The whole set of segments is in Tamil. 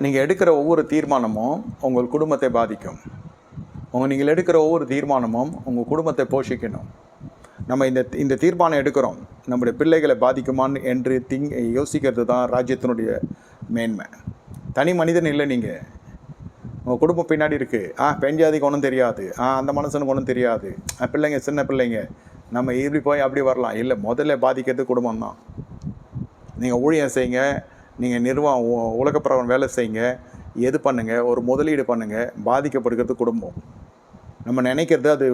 நீங்கள் எடுக்கிற ஒவ்வொரு தீர்மானமும் உங்கள் குடும்பத்தை பாதிக்கும். உங்கள் நீங்கள் எடுக்கிற ஒவ்வொரு தீர்மானமும் உங்கள் குடும்பத்தை போஷிக்கணும். நம்ம இந்த இந்த தீர்மானம் எடுக்கிறோம். நம்முடைய பிள்ளைகளை பாதிக்குமான்னு என்று திங் யோசிக்கிறது தான் ராஜ்யத்தினுடைய மேன்மை. தனி மனிதன் இல்லை நீங்கள் உங்கள் குடும்பம் பின்னாடி இருக்குது ஆ பெண் ஜாதிக்கு ஒன்றும் தெரியாது. ஆ அந்த மனுஷனுக்கு ஒன்றும் தெரியாது. ஆ, பிள்ளைங்க சின்ன பிள்ளைங்க. நம்ம இப்படி போய் அப்படி வரலாம். இல்லை முதல்ல பாதிக்கிறது குடும்பம் தான் நீங்கள் ஊழியம் செய்யுங்க. நீங்கள் நிர்வாகம் உலகப்பிரவன் வேலை செய்யுங்க. எது பண்ணுங்கள் ஒரு முதலீடு பண்ணுங்கள் பாதிக்கப்படுகிறது குடும்பம். நம்ம நினைக்கிறது அது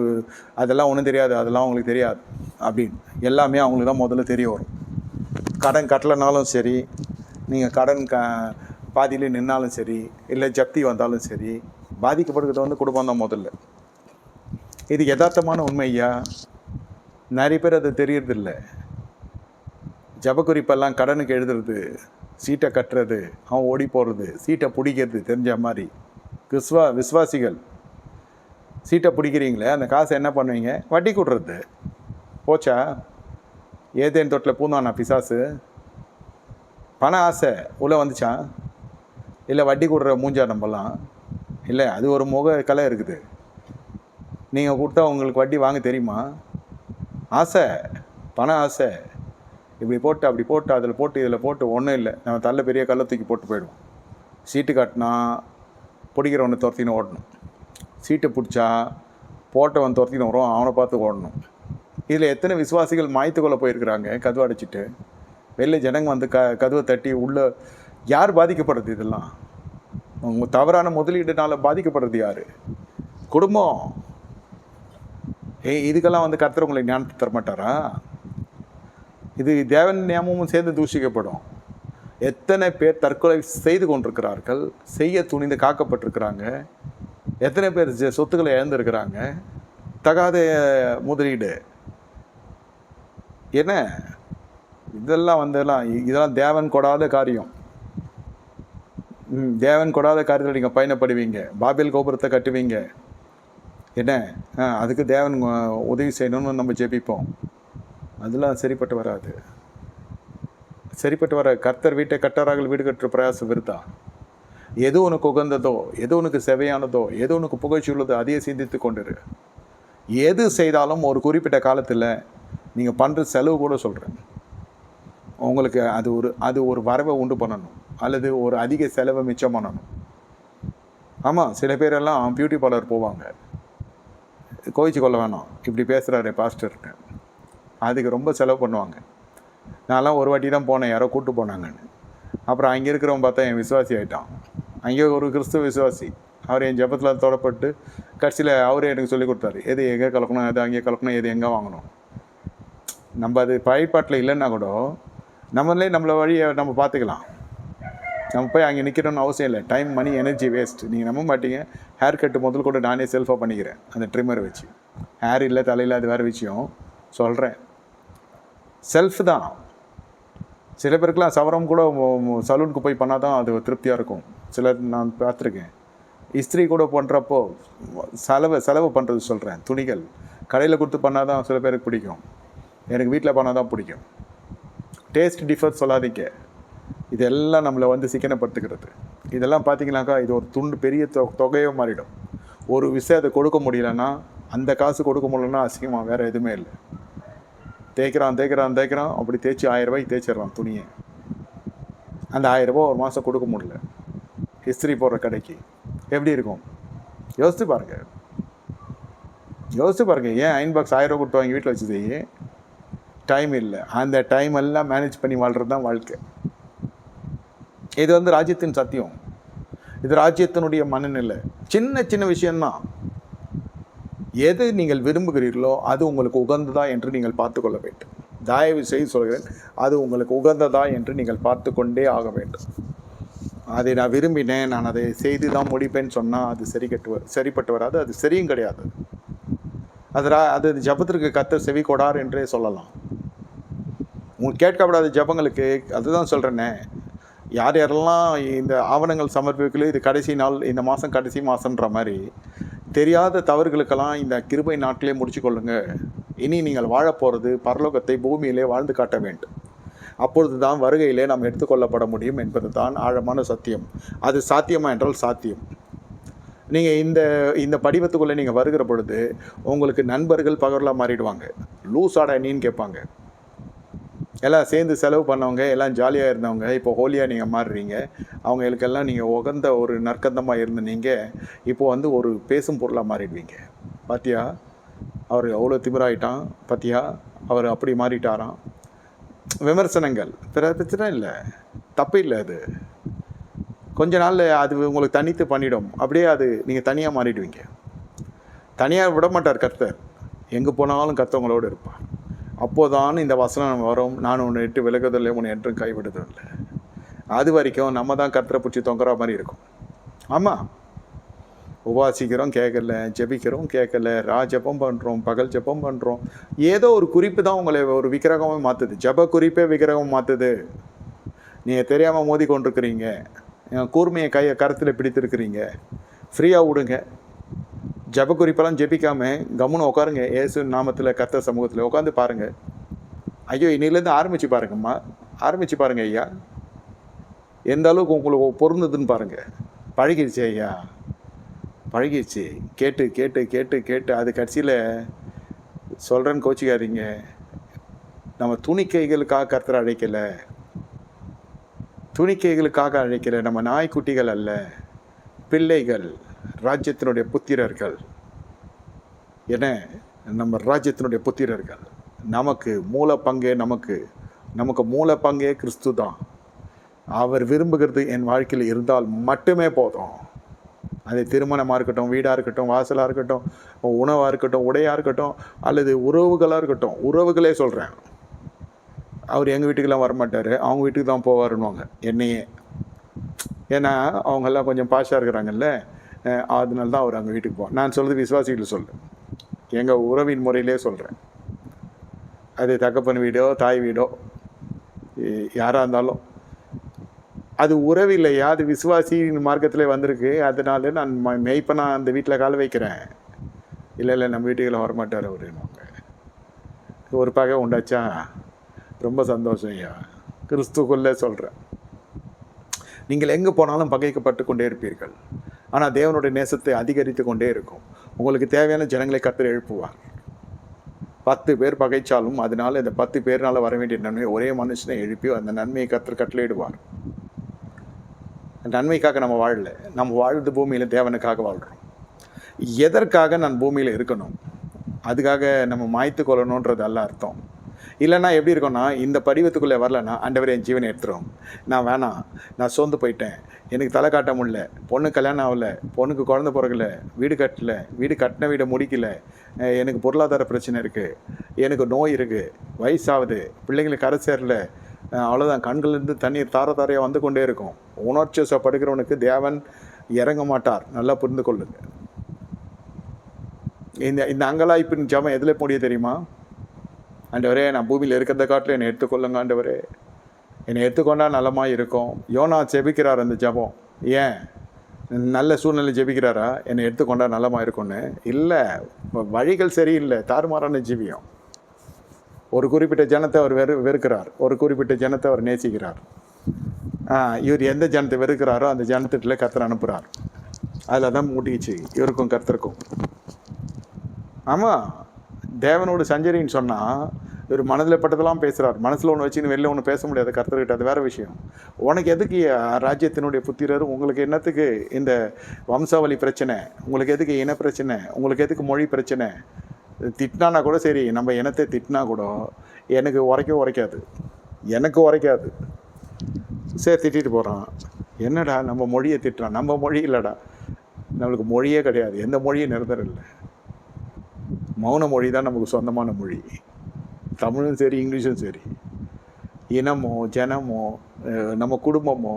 அதெல்லாம் ஒன்றும் தெரியாது. அதெல்லாம் அவங்களுக்கு தெரியாது. அப்படின்னு. எல்லாமே அவங்களுக்கு தான் முதல்ல தெரிய வரும். கடன் கட்டலைனாலும் சரி நீங்கள் கடன் க பாதியிலே நின்னாலும் சரி இல்லை ஜப்தி வந்தாலும் சரி பாதிக்கப்படுகிறது வந்து குடும்பம் தான் முதல்ல. இது யதார்த்தமான உண்மையா நிறைய பேர் அது தெரியறதில்ல. ஜபக்குறிப்பெல்லாம் கடனுக்கு எழுதுறது. சீட்டை கட்டுறது அவன் ஓடி போகிறது சீட்டை பிடிக்கிறது தெரிஞ்ச மாதிரி. விஸ்வா விஸ்வாசிகள் சீட்டை பிடிக்கிறீங்களே அந்த காசை என்ன பண்ணுவீங்க? வட்டி கொடுறது போச்சா? ஏதேன் தொட்டில் பூந்தானா பிசாசு. பண ஆசை உள்ளே வந்துச்சா? இல்லை வட்டி கொடுற மூஞ்சா நம்பலாம் இல்லை அது ஒரு முக கலை இருக்குது. நீங்கள் கொடுத்தா உங்களுக்கு வட்டி வாங்க தெரியுமா? ஆசை பண ஆசை. இப்படி போட்டு அப்படி போட்டு அதில் போட்டு இதில் போட்டு ஒன்றும் இல்லை. நம்ம தள்ள பெரிய கல்லை தூக்கி போட்டு போயிடுவோம். சீட்டு காட்டினா பிடிக்கிறவனை துரத்தின்னு ஓடணும். சீட்டை பிடிச்சா போட்டவன் துரத்தின்னு வரும் அவனை பார்த்து ஓடணும். இதில் எத்தனை விசுவாசிகள் மாய்த்துக்குள்ளே போயிருக்கிறாங்க கதவு அடைச்சிட்டு. வெளில ஜனங்க வந்து க கதவை தட்டி உள்ளே யார் பாதிக்கப்படுறது இதெல்லாம்? உங்கள் தவறான முதலீடுனால பாதிக்கப்படுறது யார்? குடும்பம். ஏய் இதுக்கெல்லாம் வந்து கத்துறவங்களை ஞானத்தை தரமாட்டாரா? இது தேவன் நியமமும் சேர்ந்து தூஷிக்கப்படும். எத்தனை பேர் தற்கொலை செய்து கொண்டிருக்கிறார்கள் செய்ய துணிந்து காக்கப்பட்டிருக்கிறாங்க எத்தனை பேர் சொத்துக்களை இழந்திருக்கிறாங்க தகாத முதலீடு. என்ன? இதெல்லாம் வந்தெல்லாம் இதெல்லாம் தேவன் கொடாத காரியம். ம், தேவன் கொடாத காரியத்தில் நீங்கள் பயணப்படுவீங்க பாபியல் கோபுரத்தை கட்டுவீங்க. என்ன? ஆ, அதுக்கு தேவன் உதவி செய்யணும்னு நம்ம ஜெபிப்போம். அதெல்லாம் சரிப்பட்டு வராது. சரிப்பட்டு வர கர்த்தர் வீட்டை கட்டாராக வீடு கட்டுற பிரயாசம் விருதா எது உனக்கு உகந்ததோ எது உனக்கு செவையானதோ எது உனக்கு புகழ்ச்சி உள்ளதோ அதையே சிந்தித்து கொண்டிரு. எது செய்தாலும் ஒரு குறிப்பிட்ட காலத்தில் நீங்கள் பண்ணுற செலவு கூட சொல்கிறேன் உங்களுக்கு அது ஒரு அது ஒரு வரவை உண்டு பண்ணணும். அல்லது ஒரு அதிக செலவை மிச்சம் பண்ணணும். ஆமாம் சில பேரெல்லாம் பியூட்டி பார்லர் போவாங்க. கோவிச்சு கொள்ள வேணாம். இப்படி பேசுகிறாரு பாஸ்டர்கிட்ட அதுக்கு ரொம்ப செலவு பண்ணுவாங்க. நான்லாம் ஒரு வாட்டி தான் போனேன் யாரோ கூட்டு போனாங்கன்னு. அப்புறம் அங்கே இருக்கிறவன் பார்த்தா என் விசுவாசி ஆகிட்டான் அங்கே ஒரு கிறிஸ்துவ விசுவாசி. அவர் என் ஜெபத்தில் தொடப்பட்டு கடைசியில் அவரே எனக்கு சொல்லி கொடுத்தாரு. எது எங்கே கலக்கணும்? எது அங்கே கலக்கணும்? எது எங்கே வாங்கணும்? நம்ம அது பயன்பாட்டில் இல்லைன்னா கூட நம்மளே நம்மளை வழியை நம்ம பார்த்துக்கலாம். நம்ம போய் அங்கே நிற்கணும்னு அவசியம் இல்லை. டைம் மணி எனர்ஜி வேஸ்ட் நீங்கள் நம்ப மாட்டீங்க. ஹேர் கட்டு முதல் கூட நானே செல்ஃபாக பண்ணிக்கிறேன். அந்த ட்ரிம்மர் வச்சு. ஹேர் இல்லை தலையில் அது வேறு விஷயம். சொல்கிறேன் செல்ஃப் தான். சில பேருக்குலாம் சவரம் கூட சலூனுக்கு போய் பண்ணால் தான் அது திருப்தியாக இருக்கும். சிலர் நான் பார்த்துருக்கேன். இஸ்திரி கூட பண்ணுறப்போ செலவு செலவு பண்ணுறது சொல்கிறேன் துணிகள். கடையில் கொடுத்து பண்ணால் தான் சில பேருக்கு பிடிக்கும். எனக்கு வீட்டில் பண்ணால் தான் பிடிக்கும். டேஸ்ட் டிஃபர் சொல்லாதீங்க. இதெல்லாம் நம்மளை வந்து சிக்கனப்படுத்துகிறது. இதெல்லாம் பார்த்தீங்கன்னாக்கா இது ஒரு துண்டு பெரிய தொ தொகையோ மாறிடும். ஒரு விஷயத்தை கொடுக்க முடியலன்னா அந்த காசு கொடுக்க முடியலன்னா அசிங்கமாக வேறு எதுவுமே இல்லை. தேய்க்கிறான் தேய்க்கிறான் தேய்க்கிறான். அப்படி தேய்ச்சி ஆயிரம் ரூபாய்க்கு தேய்ச்சிடுறான் துணியை. அந்த ஆயிரம் ரூபாய் ஒரு மாதம் கொடுக்க முடியல. ஹிஸ்திரி போடுற கடைக்கு. எப்படி இருக்கும்? யோசித்து பாருங்க. யோசித்து பாருங்க. ஏன் அயன் பாக்ஸ் ஆயிரம் ரூபா கொடுத்து வாங்கி வீட்டில் வச்சு செய்ய டைம் இல்லை. அந்த டைம் எல்லாம் மேனேஜ் பண்ணி வாழ்கிறது தான் வாழ்க்கை. இது வந்து ராஜ்யத்தின் சத்தியம். இது ராஜ்யத்தினுடைய மனநிலை. சின்ன சின்ன விஷயம்தான். எது நீங்கள் விரும்புகிறீர்களோ அது உங்களுக்கு உகந்ததா என்று நீங்கள் பார்த்து கொள்ள வேண்டும். தயவு செய்து சொல்கிறேன் அது உங்களுக்கு உகந்ததா என்று நீங்கள் பார்த்து கொண்டே ஆக வேண்டும். அதை நான் விரும்பினேன் நான் அதை செய்து தான் முடிப்பேன்னு சொன்னால் அது சரி கட்டு சரிப்பட்டு வராது அது சரியும் கிடையாது. அது அது ஜபத்திற்கு கத்தர் செவி கொடார் என்றே சொல்லலாம். உங்களுக்கு கேட்கப்படாத ஜபங்களுக்கு அதுதான் சொல்கிறேனே யார் யாரெல்லாம் இந்த ஆவணங்கள் சமர்ப்பிக்கலையோ இது கடைசி நாள் இந்த மாதம் கடைசி மாதன்ற மாதிரி தெரியாத தவறுகளுக்கெல்லாம் இந்த கிருபை நாட்டிலே முடிச்சு கொள்ளுங்க இனி நீங்கள் வாழப்போகிறது பரலோகத்தை பூமியிலே வாழ்ந்து காட்ட வேண்டும். அப்பொழுது தான் வருகையிலே நாம் எடுத்துக்கொள்ளப்பட முடியும் என்பது தான் ஆழமான சத்தியம். அது சாத்தியமா என்றால் சாத்தியம். நீங்கள் இந்த இந்த படிவத்துக்குள்ளே நீங்கள் வருகிற பொழுது உங்களுக்கு நண்பர்கள் பகவலாக மாறிடுவாங்க. லூஸாடா நீன்னு கேட்பாங்க. எல்லாம் சேர்ந்து செலவு பண்ணவங்க எல்லாம் ஜாலியாக இருந்தவங்க இப்போ ஹோலியாக நீங்கள் மாறுறீங்க. அவங்களுக்கெல்லாம் நீங்கள் உகந்த ஒரு நற்கந்தமாக இருந்த நீங்கள் இப்போ வந்து ஒரு பேசும் பொருளாக மாறிடுவீங்க. பாத்தியா? அவர் அவ்வளோ திமிராயிட்டான் பாத்தியா? அவர் அப்படி மாறிட்டாராம். விமர்சனங்கள். பிற பிரச்சனை இல்லை. தப்பு இல்லை அது. கொஞ்ச நாளில் அது உங்களுக்கு தனித்து பண்ணிடும். அப்படியே அது நீங்கள் தனியாக மாறிடுவீங்க. தனியாக விட மாட்டார் கர்த்தர். எங்கே போனாலும் கர்த்தவங்களோடு இருப்பார். அப்போதான் இந்த வசனம் வரும். நான் ஒன்று விட்டு விலகுதல் உன்னை என்றும் கைவிடுதல்ல அது வரைக்கும் நம்ம தான் கத்திர பிடிச்சி தொங்குற மாதிரி இருக்கும். ஆமாம் உபாசிக்கிறோம் கேட்கல ஜெபிக்கிறோம் கேட்கல ரா ஜெபம் பண்ணுறோம் பகல் ஜெபம் பண்ணுறோம் ஏதோ ஒரு குறிப்பு தான் உங்களை ஒரு விக்கிரகமாக மாற்றுது ஜெப குறிப்பே விக்கிரகம் மாற்றுது நீங்கள் தெரியாமல் மோதி கொண்டிருக்கிறீங்க என் கூர்மையை கையை கருத்தில் பிடித்திருக்கிறீங்க. ஃப்ரீயாக விடுங்க. ஜெப குறிப்பெல்லாம் ஜெபிக்காம கம்முன்னு உட்காருங்க ஏசு நாமத்தில் கர்த்த சமூகத்தில். உட்காந்து பாருங்கள் ஐயோ இன்னிலேருந்து ஆரம்பித்து பாருங்கம்மா. ஆரம்பித்து பாருங்க ஐயா. எந்த அளவுக்கு உங்களுக்கு பொருந்ததுன்னு பாருங்கள் பழகிடுச்சு ஐயா. பழகிடுச்சு கேட்டு கேட்டு கேட்டு கேட்டு. அது கடைசியில் சொல்கிறேன்னு கோச்சிக்காதீங்க. நம்ம துணிக்கைகளுக்காக கர்த்தரை அழைக்கலை. துணிக்கைகளுக்காக அழைக்கலை. நம்ம நாய்க்குட்டிகள் அல்ல. பிள்ளைகள். ராஜ்யத்தினுடைய புத்திரர்கள். என நம்ம ராஜ்யத்தினுடைய புத்திரர்கள். நமக்கு மூல பங்கே நமக்கு நமக்கு மூல பங்கே கிறிஸ்து தான். அவர் விரும்புகிறது என் வாழ்க்கையில் இருந்தால் மட்டுமே போதும். அது திருமணமாக இருக்கட்டும் வீடாக இருக்கட்டும் வாசலாக இருக்கட்டும் உணவாக இருக்கட்டும் உடையாக இருக்கட்டும் அல்லது உறவுகளாக இருக்கட்டும் உறவுகளே சொல்கிறேன் அவர் எங்கள் வீட்டுக்கெல்லாம் வரமாட்டார் அவங்க வீட்டுக்கு தான் போவாருன்னுவாங்க என்னையே. ஏன்னா அவங்கெல்லாம் கொஞ்சம் பாஷாக இருக்கிறாங்கல்ல. அதனால தான் அவர் அங்கே வீட்டுக்கு போவார். நான் சொல்கிறது விசுவாசிகள் சொல்கிறேன் எங்கள் உறவின் முறையிலே சொல்கிறேன் அது தகப்பன் வீடோ தாய் வீடோ யாராக இருந்தாலும். அது உறவில்லையா? அது விசுவாசியின் மார்க்கத்தில் வந்திருக்கு. அதனால நான் ம- நான் அந்த வீட்டில் கால் வைக்கிறேன். இல்லை இல்லை நம்ம வீட்டுக்கெல்லாம் வரமாட்டார் அவருன்னுவாங்க ஒரு பகை உண்டாச்சா? ரொம்ப சந்தோஷம் ஐயா. கிறிஸ்துக்குள்ளே சொல்கிறேன் நீங்கள் எங்கே போனாலும் பகைக்கப்பட்டு கொண்டே இருப்பீர்கள். ஆனால் தேவனுடைய நேசத்தை அதிகரித்து கொண்டே இருக்கும். உங்களுக்கு தேவையான ஜனங்களை கத்தர் எழுப்புவார். பத்து பேர் பகைச்சாலும் அதனால் இந்த பத்து பேர்னால வர வேண்டிய நன்மை ஒரே மனுஷனை எழுப்பி அந்த நன்மையை கத்தர் கட்டளையிடுவார். நன்மைக்காக நம்ம வாழல. நம்ம வாழ்றது பூமியில் தேவனுக்காக வாழ்கிறோம் எதற்காக நான் பூமியில் இருக்கணும்? அதுக்காக நம்ம மாய்த்து கொள்ளணுன்றது அல்ல அர்த்தம். இல்லைன்னா எப்படி இருக்கும்னா இந்த படிவத்துக்குள்ளே வரலன்னா ஆண்டவர் என் ஜீவனை எடுத்துரும். நான் வேணாம். நான் சோர்ந்து போயிட்டேன். எனக்கு தலை காட்ட முடியல. பொண்ணு கல்யாணம் ஆகல. பொண்ணுக்கு குழந்த பிறகுல வீடு கட்டல. வீடு கட்டின வீடை முடிக்கல. எனக்கு பொருளாதார பிரச்சனை இருக்குது எனக்கு நோய் இருக்குது வயசாகுது. பிள்ளைங்களுக்கு கரை சேரல. அவ்வளோதான் கண்கள்லேருந்து தண்ணீர் தார தாரையாக வந்து கொண்டே இருக்கும். உணர்ச்சி படுகிறவனுக்கு தேவன் இறங்க மாட்டார். நல்லா புரிந்து கொள்ளுங்க. இந்த இந்த அங்கலாய்ப்பின் ஜபம் எதில் முடிய தெரியுமா? ஆண்டவரே நான் பூமியில் இருக்கிறத காட்டில் என்னை எடுத்துக்கொள்ளுங்க ஆண்டவரே. என்னை எடுத்துக்கொண்டால் நலமாக இருக்கும். யோனா ஜெபிக்கிறார் அந்த ஜபம். ஏன்? நல்ல சூழ்நிலை ஜெபிக்கிறாரா? என்னை எடுத்துக்கொண்டால் நலமாக இருக்கும்னு. இல்லை வழிகள் சரியில்லை. தாறுமாறான ஜீவியம். ஒரு குறிப்பிட்ட ஜனத்தை அவர் வெறு வெறுக்கிறார். ஒரு குறிப்பிட்ட ஜனத்தை அவர் நேசிக்கிறார். ஆ, இவர் எந்த ஜனத்தை வெறுக்கிறாரோ அந்த ஜனத்திட்ட கர்த்தர் அனுப்புகிறார் அதில் தான் மூட்டிக்கிச்சு இவருக்கும் கர்த்தருக்கும். ஆமாம் தேவனோடு சஞ்சரின்னு சொன்னால் இவர் மனதில் பட்டதெல்லாம் பேசுகிறார் மனசில் ஒன்று வச்சுன்னு வெளில ஒன்று பேச முடியாது கர்த்தர்கிட்ட. அது வேறு விஷயம். உனக்கு எதுக்கு ராஜ்யத்தினுடைய புத்திரர்? உங்களுக்கு என்னத்துக்கு இந்த வம்சாவளி பிரச்சனை? உங்களுக்கு எதுக்கு இன பிரச்சனை? உங்களுக்கு எதுக்கு மொழி பிரச்சனை? திட்டினானா கூட சரி நம்ம இனத்தை திட்டினா கூட எனக்கு உரைக்க உரைக்காது. எனக்கு உரைக்காது. சரி திட்டிட்டு போகிறான் என்னடா நம்ம மொழியை திட்டுறான்? நம்ம மொழி இல்லைடா. நம்மளுக்கு மொழியே கிடையாது. எந்த மொழியும் நிரந்தரம் இல்லை. மௌன மொழி தான் நமக்கு சொந்தமான மொழி. தமிழும் சரி இங்கிலீஷும் சரி. இனமோ ஜனமோ நம்ம குடும்பமோ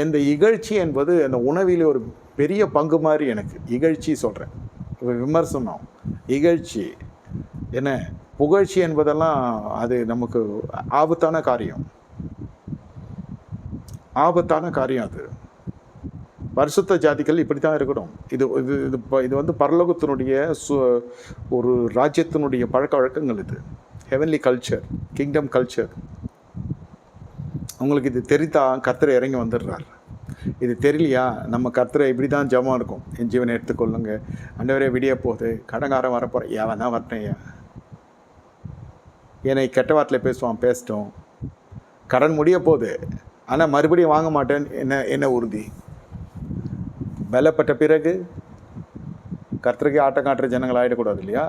இந்த இகழ்ச்சி என்பது அந்த உணவில் ஒரு பெரிய பங்கு மாதிரி எனக்கு. இகழ்ச்சி சொல்கிறேன் விமர்சனம் இகழ்ச்சி என்ன புகழ்ச்சி என்பதெல்லாம் அது நமக்கு ஆபத்தான காரியம். ஆபத்தான காரியம் அது. பரிசுத்த ஜாதிகள் இப்படி தான் இருக்கணும். இது இது இது ப- இது வந்து பரலோகத்தினுடைய சு ஒரு ராஜ்யத்தினுடைய பழக்க வழக்கங்கள் இது. ஹெவன்லி கல்ச்சர் கிங்டம் கல்ச்சர் உங்களுக்கு இது தெரித்தா கத்தரை இறங்கி வந்துடுறார். இது தெரியலையா? நம்ம கத்தரை இப்படி தான் ஜபம் இருக்கும். என் ஜீவனை எடுத்துக்கொள்ளுங்க. அண்டவரே விடிய போகுது. கடங்காரம் வரப்போகிற ஏவன் தான் வரட்டேன் என்னை கெட்ட வார்த்தையில் பேசுவான் பேசிட்டோம். கடன் முடிய போகுது. ஆனால் மறுபடியும் வாங்க மாட்டேன். என்ன என்ன உறுதி? பலப்பட்ட பிறகு கர்த்தருக்கு ஆட்டம் காட்டுற ஜனங்கள் ஆகிடக்கூடாது இல்லையா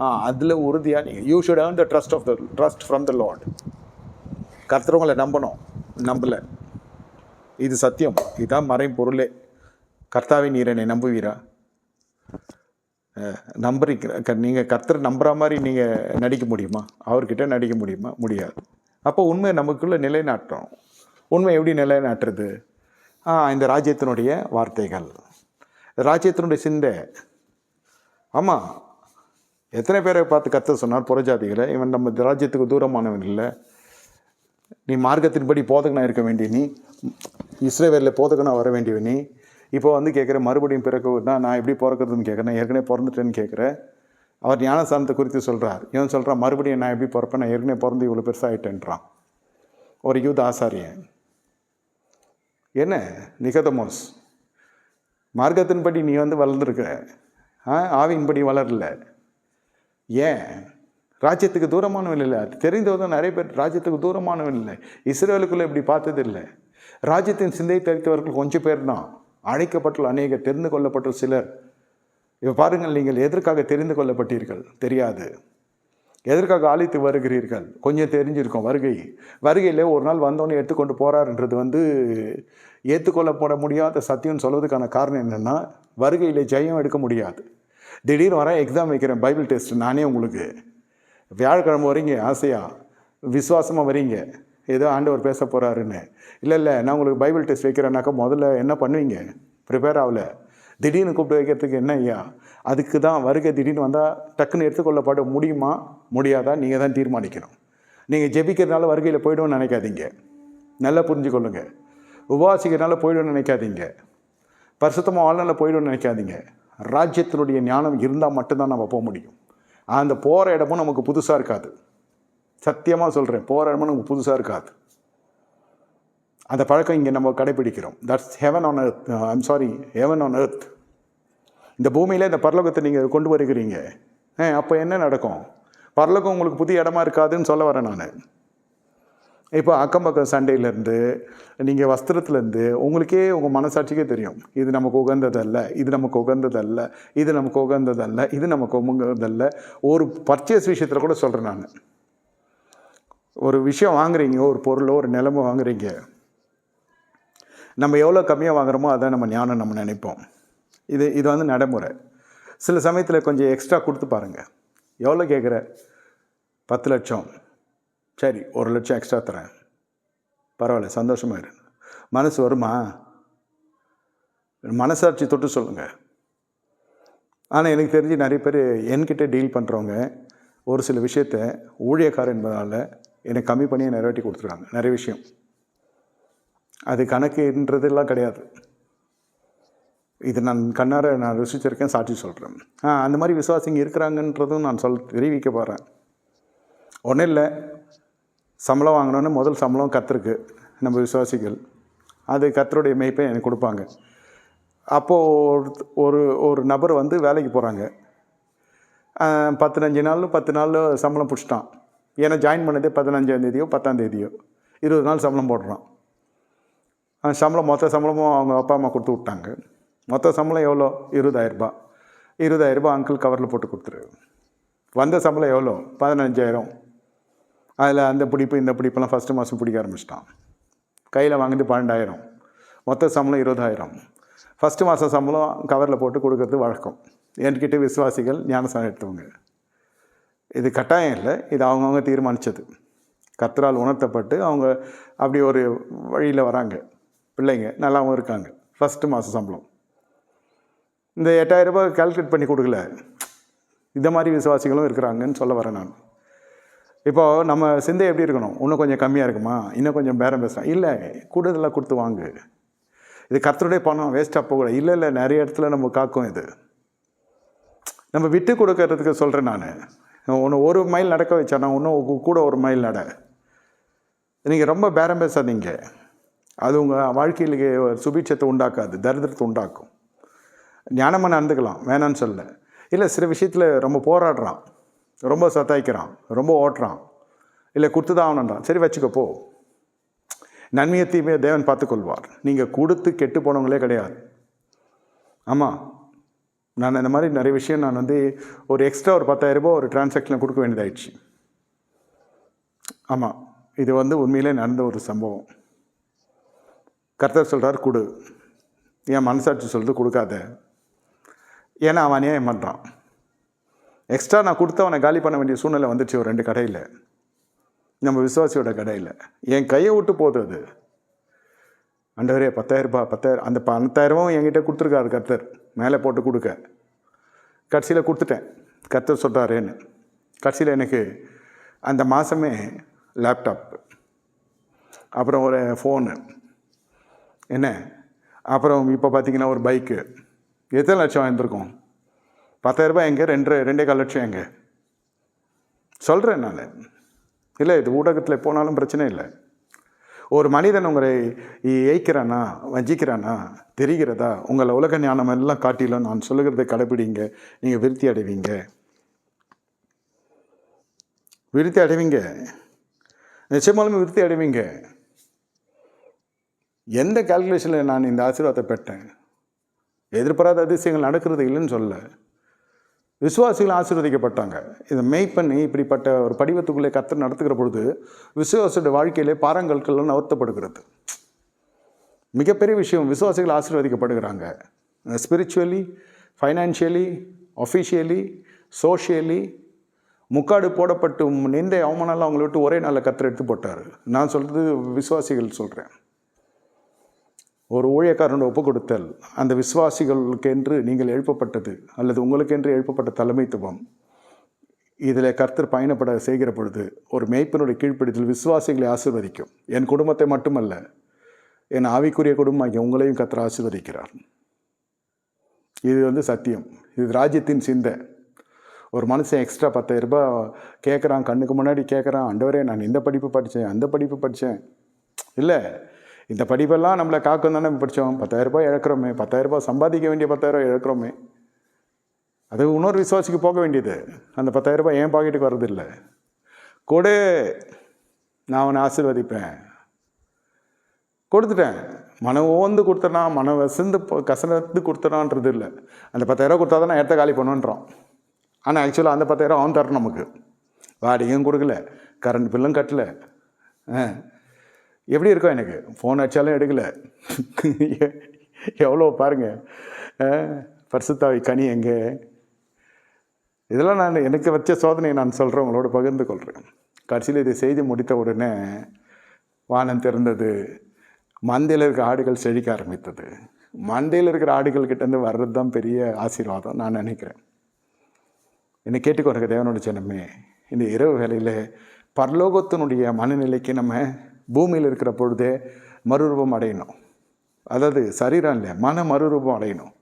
ஆ அதில் உறுதியாக நீங்கள் you should earn the trust of the trust from the lord கர்த்தர் உங்களை நம்பணும் நம்பலை. இது சத்தியம் இதுதான் மறை பொருளே. கர்த்தாவின் நீர் என்னை நம்புவீரா? அஹ், நம்புறீங்க நீங்கள் கர்த்தர் நம்புகிற மாதிரி நீங்கள் நடிக்க முடியுமா? அவர்கிட்ட நடிக்க முடியுமா? முடியாது. அப்போ உண்மையை நமக்குள்ளே நிலைநாட்டணும். உண்மை எப்படி நிலைநாட்டுறது? இந்த ராஜ்யத்தினுடைய வார்த்தைகள். ராஜ்யத்தினுடைய சிந்தை. ஆமாம் எத்தனை பேரை பார்த்து கத்த சொன்னார் புறஜாதிகளை இவன் நம்ம ராஜ்யத்துக்கு தூரமானவன் இல்லை. நீ மார்க்கத்தின்படி போதகனாக இருக்க வேண்டிய நீ இஸ்ரேவேலில் போதகனாக வர வேண்டிய நீ. இப்போ வந்து கேட்குற மறுபடியும் பிறகு நான் நான் எப்படி பிறக்கிறதுன்னு கேட்குறேன் ஏற்கனவே பிறந்துட்டேன்னு கேட்குறேன். அவர் ஞானஸ்தானத்தை குறித்து சொல்கிறார் இவன் சொல்கிறான் மறுபடியும் நான் எப்படி பிறப்பேன்? நான் ஏற்கனவே பிறந்து இவ்வளோ பெருசாகிட்டேன்றான் ஒரு யூத் ஆசாரியன். என்ன? நிகதமோஸ். மார்க்கத்தின்படி நீ வந்து வளர்ந்துருக்க. ஆ ஆவியின்படி வளரல. ஏன்? ராஜ்யத்துக்கு தூரமானவன் இல்லை அது தெரிந்தவதான் நிறைய பேர் ராஜ்யத்துக்கு தூரமானவன் இல்லை இஸ்ரேலுக்குள்ளே இப்படி பார்த்தது இல்லை ராஜ்யத்தின் சிந்தை தெரித்தவர்கள் கொஞ்சம் பேர் தான். அழைக்கப்பட்டுள்ள அநேக தெரிந்து கொள்ளப்பட்ட சிலர். இப்போ பாருங்கள் நீங்கள் எதற்காக தெரிந்து கொள்ளப்பட்டீர்கள்? தெரியாது. எதற்காக ஆழித்து வருகிறீர்கள்? கொஞ்சம் தெரிஞ்சிருக்கும் வருகை. வருகையில் ஒரு நாள் வந்தோன்னே எடுத்துக்கொண்டு போகிறாருன்றது வந்து ஏற்றுக்கொள்ளப்பட முடியாத சத்தியம்னு சொல்வதுக்கான காரணம் என்னென்னா வருகையில் ஜெயம் எடுக்க முடியாது. திடீர்னு வரேன் எக்ஸாம் வைக்கிறேன் பைபிள் டெஸ்ட் நானே உங்களுக்கு. வியாழக்கிழமை வரீங்க ஆசையாக விசுவாசமாக வரீங்க? ஏதோ ஆண்டவர் பேச போகிறாருன்னு இல்லை இல்லை நான் உங்களுக்கு பைபிள் டெஸ்ட் வைக்கிறேன்னாக்கா முதல்ல என்ன பண்ணுவீங்க? ப்ரிப்பேர் ஆகல. திடீர்னு கூப்பிட்டு வைக்கிறதுக்கு என்ன ஐயா? அதுக்கு தான் வருகை திடீர்னு வந்தால் டக்குன்னு எடுத்துக்கொள்ளப்பட முடியுமா? முடியாதா? நீங்கள் தான் தீர்மானிக்கணும். நீங்கள் ஜெபிக்கிறதுனால வருகையில் போய்டும்னு நினைக்காதீங்க. நல்லா புரிஞ்சுக்கொள்ளுங்க. உபவாசிக்கிறதுனால போய்டும்னு நினைக்காதீங்க. பரிசுத்தமாக வாழ்நாள போய்டும்னு நினைக்காதீங்க. ராஜ்யத்தினுடைய ஞானம் இருந்தால் மட்டும்தான் நம்ம போக முடியும். அந்த போகிற இடமும் நமக்கு புதுசாக இருக்காது. சத்தியமாக சொல்கிறேன் போகிற இடமும் நமக்கு புதுசாக இருக்காது. அந்த பழக்கம் இங்கே நம்ம கடைபிடிக்கிறோம். That's heaven on earth I'm sorry heaven on earth இந்த பூமியில் இந்த பரலோகத்தை நீங்கள் கொண்டு வருகிறீங்க. ஆ அப்போ என்ன நடக்கும்? பரலோகம் உங்களுக்கு புதிய இடமா இருக்காதுன்னு சொல்ல வரேன் நான். இப்போ அக்கம் பக்கம் சண்டையிலேருந்து நீங்கள் வஸ்திரத்துலேருந்து உங்களுக்கே உங்கள் மனசாட்சிக்கே தெரியும். இது நமக்கு உகந்ததல்ல இது நமக்கு உகந்ததல்ல இது நமக்கு உகந்ததல்ல இது நமக்கு உகந்ததல்ல. ஒரு பர்ச்சேஸ் விஷயத்தில் கூட சொல்கிறேன் நான். ஒரு விஷயம் வாங்குறீங்க ஒரு பொருளோ ஒரு நிலமோ வாங்குறீங்க. நம்ம எவ்வளோ கம்மியாக வாங்குறோமோ அதான் நம்ம ஞானம் நம்ம நினைப்போம். இது இது வந்து நடைமுறை. சில சமயத்தில் கொஞ்சம் எக்ஸ்ட்ரா கொடுத்து பாருங்கள் எவ்வளோ கேட்குற பத்து லட்சம். சரி ஒரு லட்சம் எக்ஸ்ட்ரா தரேன். பரவாயில்ல சந்தோஷமாக இரு. மனசு வருமா? மனசாட்சி தொட்டு சொல்லுங்கள் ஆனால் எனக்கு தெரிஞ்சு நிறைய பேர் என்கிட்ட டீல் பண்ணுறவங்க ஒரு சில விஷயத்த ஊழியக்காரர் என்பதால் எனக்கு கம்மி பண்ணியே நிறைவேற்றி கொடுத்துருக்காங்க. நிறைய விஷயம். அது கணக்குன்றதெல்லாம் கிடையாது. இது நான் கண்ணார நான் ருசிச்சிருக்கேன் சாட்சி சொல்கிறேன் ஆ அந்த மாதிரி விசுவாசிங்க இருக்கிறாங்கன்றதும் நான் சொல் தெரிவிக்க போகிறேன் ஒன்றும் இல்லை. சம்பளம் வாங்கினோன்னே முதல் சம்பளம் கத்திருக்கு நம்ம விசுவாசிகள். அது கத்தருடைய மெய்ப்பை எனக்கு கொடுப்பாங்க. அப்போது ஒரு ஒரு நபர் வந்து வேலைக்கு போகிறாங்க பதினஞ்சு நாள் பத்து நாள் சம்பளம் பிடிச்சிட்டான். ஏன்னா ஜாயின் பண்ணதே பதினஞ்சாந்தேதியோ பத்தாந்தேதியோ இருபது நாள் சம்பளம் போடுறான். சம்பளம் மொத்த சம்பளமும் அவங்க அப்பா அம்மா கொடுத்து விட்டாங்க. மொத்த சம்பளம் எவ்வளோ? இருபதாயிரரூபா இருபதாயிரரூபா அங்கிள் கவரில் போட்டு கொடுத்துரு. வந்த சம்பளம் எவ்வளோ? பதினஞ்சாயிரம். அதில் அந்த பிடிப்பு இந்த பிடிப்பெல்லாம் ஃபஸ்ட்டு மாதம் பிடிக்க ஆரம்பிச்சிட்டான். கையில் வாங்கிட்டு பன்னெண்டாயிரம். மொத்த சம்பளம் இருபதாயிரம். ஃபஸ்ட்டு மாதம் சம்பளம் கவரில் போட்டு கொடுக்கறது வழக்கம். என்கிட்ட விசுவாசிகள் ஞானசானம் எடுத்தவங்க. இது கட்டாயம் இல்லை. இது அவங்கவுங்க தீர்மானித்தது கத்தரால் உணர்த்தப்பட்டு அவங்க அப்படி ஒரு வழியில் வராங்க. பிள்ளைங்க நல்லாவும் இருக்காங்க. ஃபஸ்ட்டு மாத சம்பளம். இந்த எட்டாயிரம் ரூபாய் கால்குலேட் பண்ணி கொடுக்கல. இந்த மாதிரி விசுவாசிகளும் இருக்கிறாங்கன்னு சொல்ல வரேன் நான். இப்போது நம்ம சிந்தை எப்படி இருக்கணும்? இன்னும் கொஞ்சம் கம்மியாக இருக்குமா? இன்னும் கொஞ்சம் பேரம் பேசுகிறேன் இல்லை கூடுதலாக கொடுத்து வாங்கு. இது கர்த்தருடைய பணம் வேஸ்ட்டாக போகக்கூடாது இல்லை இல்லை நிறைய இடத்துல நம்ம காக்கும் இது. நம்ம விட்டு கொடுக்கறதுக்கு சொல்கிறேன் நான். ஒன்று ஒரு மைல் நடக்க வச்சா நான் இன்னும் கூட ஒரு மைல் நட. நீங்கள் ரொம்ப பேரம் பேசாதீங்க. அது உங்கள் வாழ்க்கையிலுக்கு ஒரு சுபீட்சத்தை உண்டாக்காது தரித்திரத்தை உண்டாக்கும். ஞானமாக நடந்துக்கலாம் வேணான்னு சொல்ல இல்லை சில விஷயத்தில் ரொம்ப போராடுறான். ரொம்ப சத்தாய்க்கிறான். ரொம்ப ஓட்டுறான். இல்லை கொடுத்து தான் ஆகணுன்றான் சரி வச்சுக்கோ போ. நன்மையை தீமையை தேவன் பார்த்துக்கொள்வார். நீங்கள் கொடுத்து கெட்டு போனவங்களே கிடையாது. ஆமாம் நான் இந்த மாதிரி நிறைய விஷயம் நான் வந்து ஒரு எக்ஸ்ட்ரா ஒரு பத்தாயிரம் ரூபாய் ஒரு டிரான்சாக்ஷனில் கொடுக்க வேண்டியதாயிடுச்சு. ஆமாம் இது வந்து உண்மையிலே நடந்த ஒரு சம்பவம். கர்த்தர் சொல்கிறார் கொடு. என் மனசாட்சி சொல்லிட்டு கொடுக்காத. ஏன்னா அவன் அநியாயம் பண்ணுறான் எக்ஸ்ட்ரா நான் கொடுத்து அவனை காலி பண்ண வேண்டிய சூழ்நிலை வந்துச்சு ஒரு ரெண்டு கடையில். நம்ம விசுவாசியோட கடையில். என் கையை விட்டு போகுது அது. அண்டவரே பத்தாயிரரூபா பத்தாயிரம் அந்த பத்தாயிரமும் என்கிட்ட கொடுத்துருக்காரு கர்த்தர். மேலே போட்டு கொடுக்க. கடைசியில் கொடுத்துட்டேன். கர்த்தர் சொல்கிறாரேன்னு கடைசியில் எனக்கு அந்த மாதமே லேப்டாப் அப்புறம் ஒரு ஃபோனு என்ன? அப்புறம் இப்போ பார்த்தீங்கன்னா ஒரு பைக்கு எத்தனை லட்சம் வாங்கியிருக்கோம் பத்தாயிரரூபா எங்கே? ரெண்டு ரெண்டே கால் லட்சம் எங்கே? சொல்கிறேன் நான். இல்லை இது ஊடகத்தில் போனாலும் பிரச்சனை இல்லை. ஒரு மனிதன் உங்களை ஏய்க்கிறானா வஞ்சிக்கிறானா? தெரிகிறதா? உங்களை உலக ஞானம் எல்லாம் காட்டிலும் நான் சொல்லுகிறதை கடைபிடிங்க. நீங்கள் விருத்தி அடைவீங்க. விருத்தி அடைவீங்க. நிச்சயமாலுமே விருத்தி அடைவீங்க. எந்த கால்குலேஷனில் நான் இந்த ஆசீர்வாதத்தை பெற்றேன்? எதிர்பாராத அதிசயங்கள் நடக்கிறது இல்லைன்னு சொல்ல விசுவாசிகள் ஆசீர்வதிக்கப்பட்டாங்க. இதை மெய் பண்ணி இப்படிப்பட்ட ஒரு படிவத்துக்குள்ளே கத்தர் நடத்துகிற பொழுது விசுவாசியோட வாழ்க்கையிலே பாரங்கற்கள்லாம் நவர்த்தப்படுகிறது மிகப்பெரிய விஷயம் விசுவாசிகள் ஆசீர்வதிக்கப்படுகிறாங்க. ஸ்பிரிச்சுவலி ஃபைனான்ஷியலி அஃபிஷியலி சோஷியலி முக்காடு போடப்பட்டு நிந்தை அவமானம்லாம் அவங்கள விட்டு ஒரே நாளில் கத்தர் எடுத்து போட்டார். நான் சொல்கிறது விசுவாசிகள் சொல்கிறேன் ஒரு ஊழியக்காரனோட ஒப்பு கொடுத்தல் அந்த விசுவாசிகளுக்கென்று நீங்கள் எழுப்பப்பட்டது அல்லது உங்களுக்கென்று எழுப்பப்பட்ட தலைமைத்துவம் இதில் கர்த்தர் பயணப்பட செய்கிற பொழுது ஒரு மேய்ப்பனுடைய கீழ்ப்பிடித்தல் விசுவாசிகளை ஆசிர்வதிக்கும். என் குடும்பத்தை மட்டுமல்ல என் ஆவிக்குரிய குடும்பம் ஆகிய உங்களையும் கர்த்தர் ஆசிர்வதிக்கிறார். இது வந்து சத்தியம். இது ராஜ்யத்தின் சிந்தை. ஒரு மனுஷன் எக்ஸ்ட்ரா பத்தாயிரம் ரூபாய் கேட்குறான் கண்ணுக்கு முன்னாடி கேட்குறான் அண்டவரே நான் இந்த படிப்பு படித்தேன் அந்த படிப்பு படித்தேன். இல்லை இந்த படிப்பெல்லாம் நம்மளை காக்கும் தானே படித்தோம் பத்தாயிரரூபா இழக்கிறோமே. பத்தாயிரரூபா சம்பாதிக்க வேண்டிய பத்தாயிரம் இழக்கிறோமே. அது இன்னொரு விசுவாசிக்கு போக வேண்டியது. அந்த பத்தாயிரரூபா என் பாக்கெட்டுக்கு வர்றதில்லை. கொடு. நான் அவனை ஆசீர்வதிப்பேன். கொடுத்துட்டேன். மன ஓந்து கொடுத்தனா மன வசந்து கசனத்து கொடுத்தனான்றது இல்லை. அந்த பத்தாயிரரூபா கொடுத்தா தான் நான் இடத்த காலி பண்ணுன்றோம் ஆனால் ஆக்சுவலாக அந்த பத்தாயிரம் அவன் தரணும் நமக்கு. வாடகையும் கொடுக்கல. கரண்ட் பில்லும் கட்டலை. ஆ. எப்படி இருக்கும் எனக்கு? ஃபோன் அடித்தாலும் எடுக்கல. எவ்வளோ பாருங்கள் பரிசுத்தாவி கனி எங்கே? இதெல்லாம் நான் எனக்கு வச்ச சோதனையை நான் சொல்கிறேன் உங்களோட பகிர்ந்து கொள்கிறேன் கடைசியில் இதை செய்து முடித்த உடனே வானம் திறந்தது. மந்தையில் இருக்கிற ஆடுகள் செழிக்க ஆரம்பித்தது. மந்தையில் இருக்கிற ஆடுகள் கிட்டேருந்து வர்றது தான் பெரிய ஆசீர்வாதம் நான் நினைக்கிறேன். என்னை கேட்டுக்கொண்டிருக்க தேவனோட ஜனமே. இந்த இரவு வேலையில் பரலோகத்தினுடைய மனநிலைக்கு நம்ம பூமியில் இருக்கிற பொழுதே மறுரூபம் அடையணும். அதாவது சரீரம் இல்லை மன மறுரூபம் அடையணும்.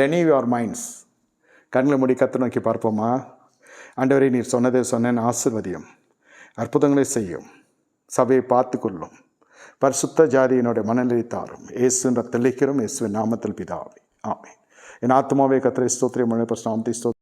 ரெனிவ் யுவர் மைண்ட்ஸ் கண்களை மூடி கத்து நோக்கி பார்ப்போமா? ஆண்டவரை நீர் சொன்னதே சொன்னேன். ஆசிர்வதியும். அற்புதங்களை செய்யும். சபையை பார்த்து கொள்ளும் பரிசுத்த ஜாதியினுடைய மனநிலை தாரும். இயேசுன்ற தெளிக்கிறோம். இயேசுவின் நாமத்தில் பிதாவே. ஆமே என் ஆத்மாவே கத்திரை ஸ்தோத்திரியம் மழை பிரஸ்தாந்தி ஸ்தோத்திரம்.